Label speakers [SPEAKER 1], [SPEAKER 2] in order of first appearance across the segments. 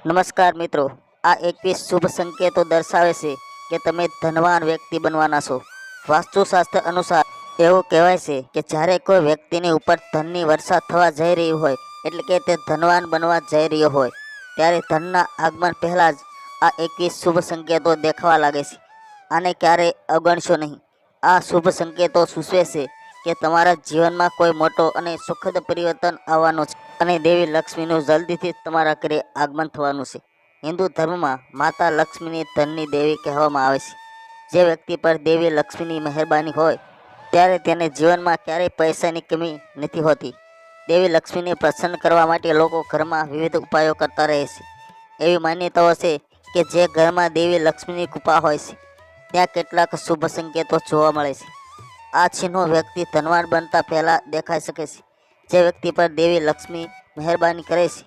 [SPEAKER 1] નમસ્કાર મિત્રો. આ એકવીસ શુભ સંકેતો દર્શાવે છે કે તમે ધનવાન વ્યક્તિ બનવાના છો. વાસ્તુશાસ્ત્ર અનુસાર એવું કહેવાય છે કે જ્યારે કોઈ વ્યક્તિની ઉપર ધનની વર્ષા થવા જઈ રહી હોય, એટલે કે તે ધનવાન બનવા જઈ રહ્યો હોય, ત્યારે ધનના આગમન પહેલાં જ આ એકવીસ શુભ સંકેતો દેખાવા લાગે છે. આને ક્યારેય અવગણશો નહીં. આ શુભ સંકેતો સૂચવે છે કે તમારા જીવનમાં કોઈ મોટો અને સુખદ પરિવર્તન આવવાનો છે. અને દેવી લક્ષ્મીનું જલ્દીથી તમારા ઘરે આગમન થવાનું છે. હિન્દુ ધર્મમાં માતા લક્ષ્મીની ધનની દેવી કહેવામાં આવે છે. જે વ્યક્તિ પર દેવી લક્ષ્મીની મહેરબાની હોય, ત્યારે તેને જીવનમાં ક્યારેય પૈસાની કમી નથી હોતી. દેવી લક્ષ્મીને પ્રસન્ન કરવા માટે લોકો ઘરમાં વિવિધ ઉપાયો કરતા રહે છે. એવી માન્યતાઓ છે કે જે ઘરમાં દેવી લક્ષ્મીની કૃપા હોય છે. ત્યાં કેટલાક શુભ સંકેતો જોવા મળે છે. આ ચિહ્નો વ્યક્તિ ધનવાન બનતા પહેલાં દેખાઈ શકે છે. જે વ્યક્તિ પર દેવી લક્ષ્મી મહેરબાની કરે છે,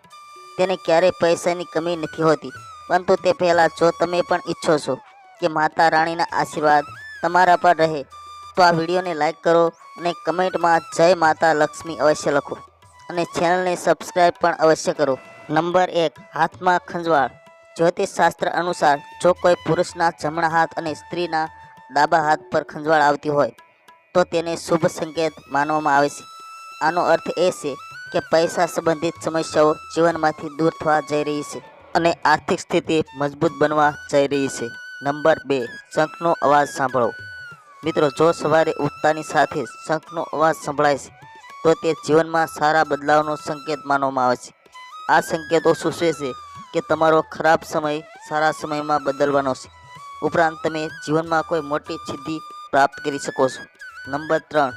[SPEAKER 1] તેને ક્યારેય પૈસાની કમી નથી હોતી. પરંતુ તે પહેલાં જો તમે પણ ઈચ્છો છો કે માતા રાણીના આશીર્વાદ તમારા પર રહે, તો આ વિડીયોને લાઈક કરો અને કમેન્ટમાં જય માતા લક્ષ્મી અવશ્ય લખો. અને ચેનલને સબસ્ક્રાઈબ પણ અવશ્ય કરો. નંબર એક, હાથમાં ખંજવાળ. જ્યોતિષશાસ્ત્ર અનુસાર જો કોઈ પુરુષના જમણા હાથ અને સ્ત્રીના ડાબા હાથ પર ખંજવાળ આવતી હોય, તો તેને શુભ સંકેત માનવામાં આવે છે. આનો અર્થ એ છે કે પૈસા સંબંધિત સમસ્યાઓ જીવનમાંથી દૂર થવા જઈ રહી છે અને આર્થિક સ્થિતિ મજબૂત બનવા જઈ રહી છે. નંબર બે, શંખનો અવાજ સાંભળો. મિત્રો, જો સવારે ઉઠતાની સાથે શંખનો અવાજ સંભળાય છે, તો તે જીવનમાં સારા બદલાવનો સંકેત માનવામાં આવે છે. આ સંકેતો સૂચવે છે કે તમારો ખરાબ સમય સારા સમયમાં બદલવાનો છે. ઉપરાંત તમે જીવનમાં કોઈ મોટી સિદ્ધિ પ્રાપ્ત કરી શકો છો. નંબર ત્રણ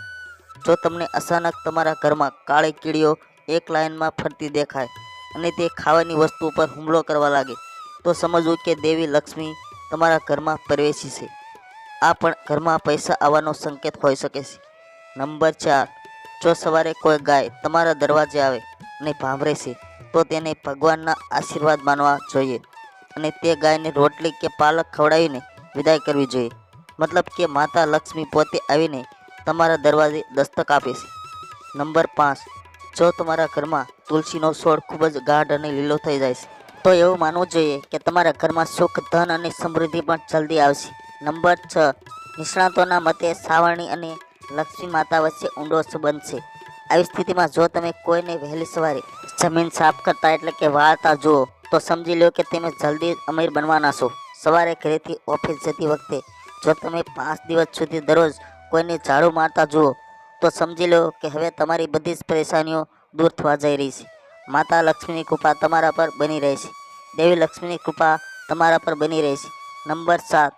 [SPEAKER 1] જો તમને અચાનક તમારા ઘરમાં કાળી કીડીઓ એક લાઇનમાં ફરતી દેખાય અને તે ખાવાની વસ્તુ પર હુમલો કરવા લાગે, તો સમજવું કે દેવી લક્ષ્મી તમારા ઘરમાં પ્રવેશી છે. આ પણ ઘરમાં પૈસા આવવાનો સંકેત હોઈ શકે છે. નંબર ચાર, જો સવારે કોઈ ગાય તમારા દરવાજે આવે અને ભાંભરે છે, તો તેને ભગવાનના આશીર્વાદ માનવા જોઈએ અને તે ગાયને રોટલી કે પાલક ખવડાવીને વિદાય કરવી જોઈએ. મતલબ કે માતા લક્ષ્મી પોતે આવીને તમારા દરવાજે દસ્તક આપે છે નંબર પાંચ. જો તમારા ઘરમાં તુલસીનો છોડ ખૂબ જ ગાઢ અને લીલો થઈ જાય છે, તો એવું માનવું જોઈએ કે તમારા ઘરમાં સુખ, ધન અને સમૃદ્ધિ પણ જલ્દી આવશે. નંબર છ. નિષ્ણાતોના મતે સાવરણી અને લક્ષ્મી માતા વચ્ચે ઊંડો સંબંધ છે. આવી સ્થિતિમાં જો તમે કોઈને વહેલી સવારે જમીન સાફ કરતા એટલે કે વાળતા જુઓ, તો સમજી લો કે તમે જલ્દી અમીર બનવાના છો. સવારે ઘરેથી ઓફિસ જતી વખતે, જો તમે પાંચ દિવસ સુધી દરરોજ કોઈને ઝાડુ મારતા જુઓ, તો સમજી લો કે હવે તમારી બધી જ પરેશાનીઓ દૂર થવા જઈ રહી છે. માતા લક્ષ્મીની કૃપા તમારા પર બની રહે છે. દેવી લક્ષ્મીની કૃપા તમારા પર બની રહે છે. નંબર સાત,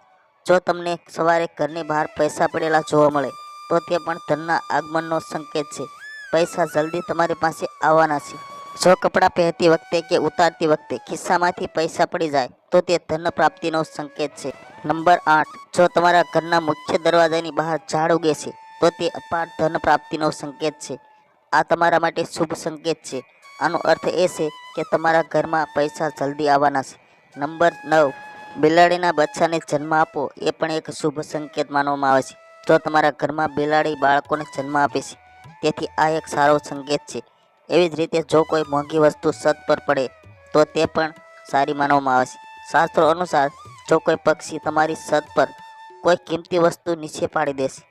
[SPEAKER 1] જો તમને સવારે ઘરની બહાર પૈસા પડેલા જોવા મળે, તો તે પણ ધનના આગમનનો સંકેત છે. પૈસા જલ્દી તમારી પાસે આવવાના છે. જો કપડાં પહેરતી વખતે કે ઉતારતી વખતે ખિસ્સામાંથી પૈસા પડી જાય, તો તે ધન પ્રાપ્તિનો સંકેત છે. નંબર આઠ, જો તમારા ઘરના મુખ્ય દરવાજાની બહાર ઝાડ ઉગે છે, તો તે અપાર ધન પ્રાપ્તિનો સંકેત છે. આ તમારા માટે શુભ સંકેત છે. આનો અર્થ એ છે કે તમારા ઘરમાં પૈસા જલ્દી આવવાના છે. નંબર નવ, બિલાડીના બચ્ચાને જન્મ આપો, એ પણ એક શુભ સંકેત માનવામાં આવે છે. જો તમારા ઘરમાં બિલાડી બાળકોને જન્મ આપે છે, તેથી આ એક સારો સંકેત છે. એવી જ રીતે જો કોઈ મોંઘી વસ્તુ સત પર પડે, તો તે પણ સારી માનવામાં આવે છે. શાસ્ત્રો અનુસાર, જો કોઈ પક્ષી તમારી છત પર કોઈ કિંમતી વસ્તુ નીચે પાડી દેશે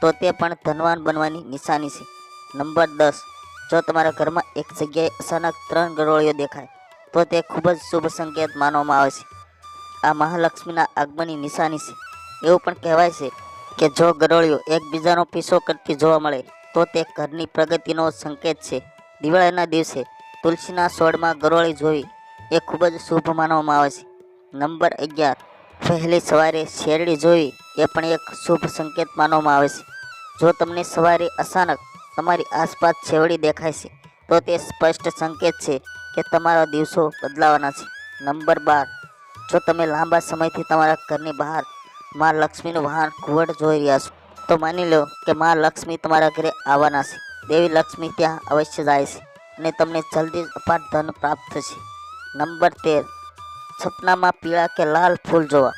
[SPEAKER 1] તો તે પણ ધનવાન બનવાની નિશાની છે. નંબર દસ, જો તમારા ઘરમાં એક જગ્યાએ અચાનક ત્રણ ગરોળીઓ દેખાય, તો તે ખૂબ જ શુભ સંકેત માનવામાં આવે છે. આ મહાલક્ષ્મીના આગમનની નિશાની છે. એવું પણ કહેવાય છે કે જો ગરોળીઓ એકબીજાનો પીછો કરતી જોવા મળે, તો તે ઘરની પ્રગતિનો સંકેત છે. દિવાળીના દિવસે તુલસીના છોડમાં ગરોળી જોવી એ ખૂબ જ શુભ માનવામાં આવે છે. નંબર અગિયાર, વહેલી સવારે શેરડી જોવી એ પણ એક શુભ સંકેત માનવામાં આવે છે. જો તમને સવારે અચાનક તમારી આસપાસ છેવડી દેખાય છે, તો તે સ્પષ્ટ સંકેત છે કે તમારા દિવસો બદલાવાના છે. નંબર બાર, જો તમે લાંબા સમયથી તમારા ઘરની બહારમાં લક્ષ્મીનું વાહન ઘુવડ જોઈ રહ્યા છો, તો માની લો કે માં લક્ષ્મી તમારા ઘરે આવવાના છે. દેવી લક્ષ્મી ત્યાં અવશ્ય જાય છે અને તમને જલ્દી અપાર ધન પ્રાપ્ત થશે. નંબર તેર. સપનામાં પીળા કે લાલ ફૂલ જોવા.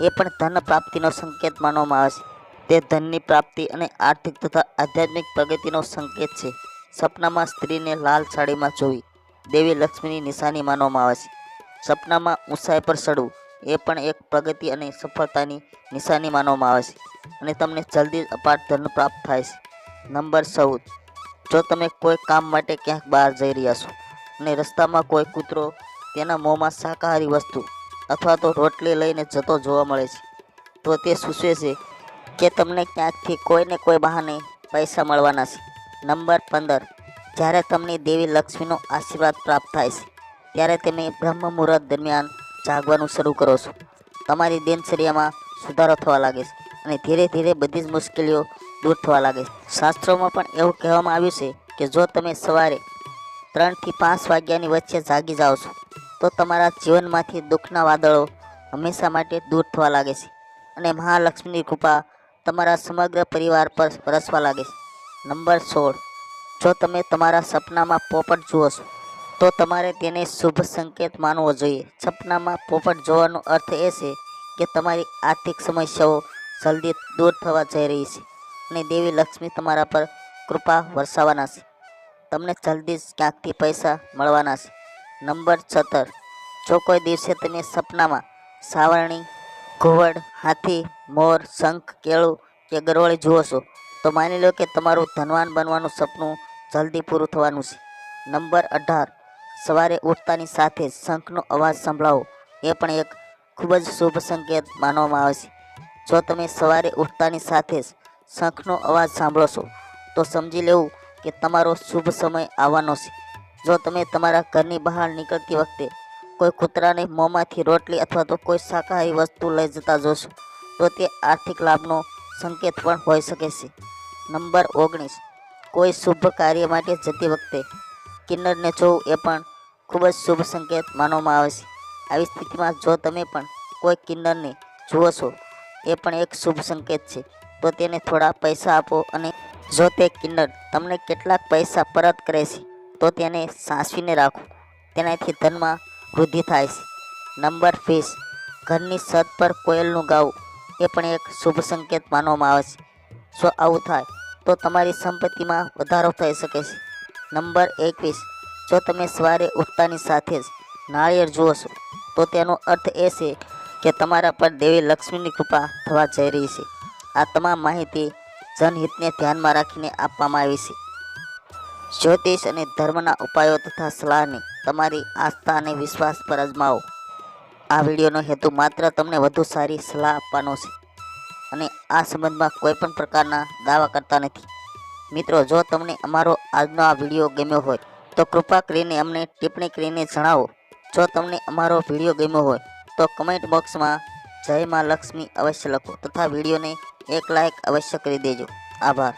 [SPEAKER 1] એ પણ ધન પ્રાપ્તિનો સંકેત માનવામાં આવે છે. તે ધનની પ્રાપ્તિ અને આર્થિક તથા આધ્યાત્મિક પ્રગતિનો સંકેત છે. સપનામાં સ્ત્રીને લાલ સાડીમાં જોવી. દેવી લક્ષ્મીની નિશાની માનવામાં આવે છે. સપનામાં ઊંચાઈ પર ચડવું. એ પણ એક પ્રગતિ અને સફળતાની નિશાની માનવામાં આવે છે. અને તમને જલ્દી જ અપાર ધન પ્રાપ્ત થાય છે. નંબર ચૌદ. જો તમે કોઈ કામ માટે ક્યાંક બહાર જઈ રહ્યા છો અને રસ્તામાં કોઈ કૂતરો તેના મોંમાં શાકાહારી વસ્તુ અથવા તો રોટલી લઈને જતો જોવા મળે છે, તો તે સૂચવે છે કે તમને ક્યાંકથી કોઈને કોઈ બહાને પૈસા મળવાના છે. નંબર પંદર. જ્યારે તમને દેવી લક્ષ્મીનો આશીર્વાદ પ્રાપ્ત થાય છે, ત્યારે તમે બ્રહ્મ મુહૂર્ત દરમિયાન જાગવાનું શરૂ કરો છો. તમારી દિનચર્યામાં સુધારો થવા લાગે છે અને ધીરે ધીરે બધી જ મુશ્કેલીઓ દૂર થવા લાગે. છે શાસ્ત્રોમાં પણ એવું કહેવામાં આવ્યું છે કે જો તમે સવારે ત્રણથી પાંચ વાગ્યાની વચ્ચે જાગી જાઓ છો, તો તમારા જીવનમાંથી દુઃખના વાદળો હંમેશા માટે દૂર થવા લાગે છે અને મહાલક્ષ્મીની કૃપા તમારા સમગ્ર પરિવાર પર વરસવા લાગે છે. નંબર સોળ. જો તમે તમારા સપનામાં પોપટ જુઓ છો, તો તમારે તેને શુભ સંકેત માનવો જોઈએ. સપનામાં પોપટ જોવાનો અર્થ એ છે કે તમારી આર્થિક સમસ્યાઓ જલ્દી દૂર થવા જઈ રહી છે. અને દેવી લક્ષ્મી તમારા પર કૃપા વરસાવવાના છે. તમને જલ્દી જ ક્યાંકથી પૈસા મળવાના છે. નંબર સત્તર. જો કોઈ દિવસે તમે સપનામાં સાવરણી, ઘુવડ, હાથી, મોર, શંખ, કેળું કે ગરવળી જુઓ છો, તો માની લો કે તમારું ધનવાન બનવાનું સપનું જલ્દી પૂરું થવાનું છે. નંબર અઢાર. સવારે ઉઠતાની સાથે શંખનો અવાજ સંભળાવો. એ પણ એક ખૂબ જ શુભ સંકેત માનવામાં આવે છે. જો તમે સવારે ઉઠતાની સાથે જ શંખનો અવાજ સાંભળો છો, તો સમજી લેવું કે તમારો શુભ સમય આવવાનો છે. જો તમે તમારા ઘરની બહાર નીકળતી વખતે કોઈ કૂતરાને મોંમાંથી રોટલી અથવા તો કોઈ શાકાહારી વસ્તુ લઈ જતા જોશો, તો તે આર્થિક લાભનો સંકેત પણ હોઈ શકે છે. નંબર ઓગણીસ. કોઈ શુભ કાર્ય માટે જતી વખતે કિન્નરને જોવું એ પણ ખૂબ જ શુભ સંકેત માનવામાં આવે છે. આવી સ્થિતિમાં જો તમે પણ કોઈ કિન્નરને જુઓ છો, એ પણ એક શુભ સંકેત છે. તો તેને થોડા પૈસા આપો અને જો તે કિન્નર તમને કેટલાક પૈસા પરત કરે છે, તો તેને સાચવીને રાખો. તેનાથી ધનમાં વૃદ્ધિ થાય છે. નંબર વીસ. ઘરની છત પર કોયલનું ગાવું એ પણ એક શુભ સંકેત માનવામાં આવે છે. જો આવું થાય, તો તમારી સંપત્તિમાં વધારો થઈ શકે છે. નંબર એકવીસ. જો તમે સવારે ઉઠતાની સાથે જ નાળિયેર જુઓ તો તેનો અર્થ એ છે કે તમારા પર દેવી લક્ષ્મીની કૃપા થવા જઈ રહી છે. આ તમામ માહિતી જનહિતને ધ્યાનમાં રાખીને આપવામાં આવી છે. જ્યોતિષ અને ધર્મના ઉપાયો તથા સલાહને તમારી આસ્થા અને વિશ્વાસ પર અજમાવો. આ વિડીયોનો હેતુ માત્ર તમને વધુ સારી સલાહ આપવાનો છે અને આ સંબંધમાં કોઈ પણ પ્રકારના દાવા કરતા નથી. મિત્રો, જો તમને અમારો આજનો આ વીડિયો ગમ્યો હોય, તો કૃપા કરીને અમને ટિપ્પણી કરીને જણાવો. જો તમને અમારો વીડિયો ગમ્યો હોય, તો કમેન્ટ બોક્સમાં જય માં લક્ષ્મી અવશ્ય લખો તથા વિડીયોને એક લાઇક અવશ્ય કરી દેજો. આભાર.